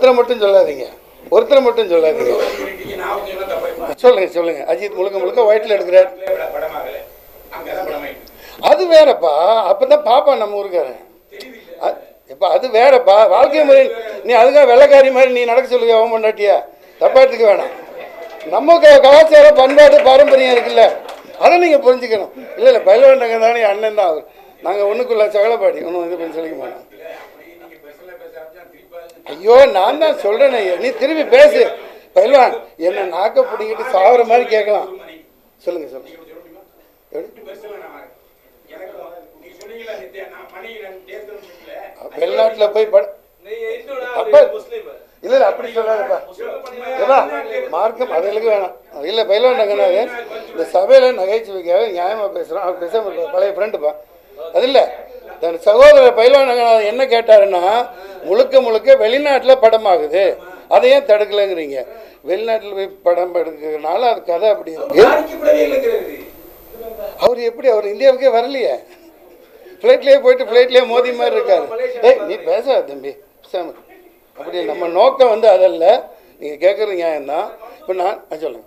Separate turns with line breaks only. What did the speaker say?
ஒருத்தரை மட்டும் சொல்லாதீங்க. ஒருத்தரை மட்டும் சொல்லாதீங்க. சொல்லுங்க சொல்லுங்க. அஜித் முழுக்க முழுக்க ஒயிட்ல எடுக்கிறார். அது வேறப்பா. அப்பதான் பாப்பா நம்ம ஊருக்காரன். அ- இப்ப அது வேறப்பா. வாழ்க்கை முறை நீ அதுக்காக வெள்ளக்காரி மாதிரி நீ நடக்க சொல்லுங்க அவன் பண்ணாட்டியா தப்பா எடுத்துக்க வேணாம். நம்ம கலாச்சார பண்பாடு பாரம்பரியம் இருக்குல்ல. அதை நீங்க புரிஞ்சுக்கணும். இல்ல இல்ல பயில்வாண்டங்க தானே அண்ணன் தான் அவர். நாங்க ஒண்ணுக்குள்ள சகலப்பாடி. ஒன்றும் இது பண்ணி சொல்லிக்க மாட்டோம். ஐயோ நான் தான் சொல்றேன். நீ திரும்பி பேசு. பயில்வான் என்ன நாக்க பிடிக்கிட்டு சாவர மாதிரி கேட்கலாம். சொல்லுங்க சொல்லுங்க. வெளிநாட்டில் போய் பட இல்ல இல்ல அப்படி சொல்லாதப்பா மார்க்கம் அதுகளுக்கு வேணாம். இல்ல பயிலவன் நகனாரு இந்த சபையில நகைச்சுவைக்காக நியாயமா பேசுறோம். அவர் இருப்பார். பழைய ஃப்ரெண்டுப்பா அது இல்ல. தன் சகோதரர் பயிலவன் நகனார் என்ன கேட்டாருன்னா முழுக்க முழுக்க வெளிநாட்டுல படமாகுது. அதை ஏன் தடுக்கலைங்கிறீங்க? வெளிநாட்டில் போய் படம் எடுக்கிறதுனால அது கதை அப்படி இருக்கு. அவர் எப்படி அவர் இந்தியாவுக்கே வரலையே? ஃப்ளைட்லேயே போயிட்டு ஃப்ளைட்லேயே மோதி மாதிரி இருக்காரு. ஏய் நீ பேசாத தம்பி. அப்படி நம்ம நோக்கம் வந்து அதல்ல. நீங்கள் கேட்குற நியாயம் தான் இப்போ நான் ஆ, சொல்லுங்க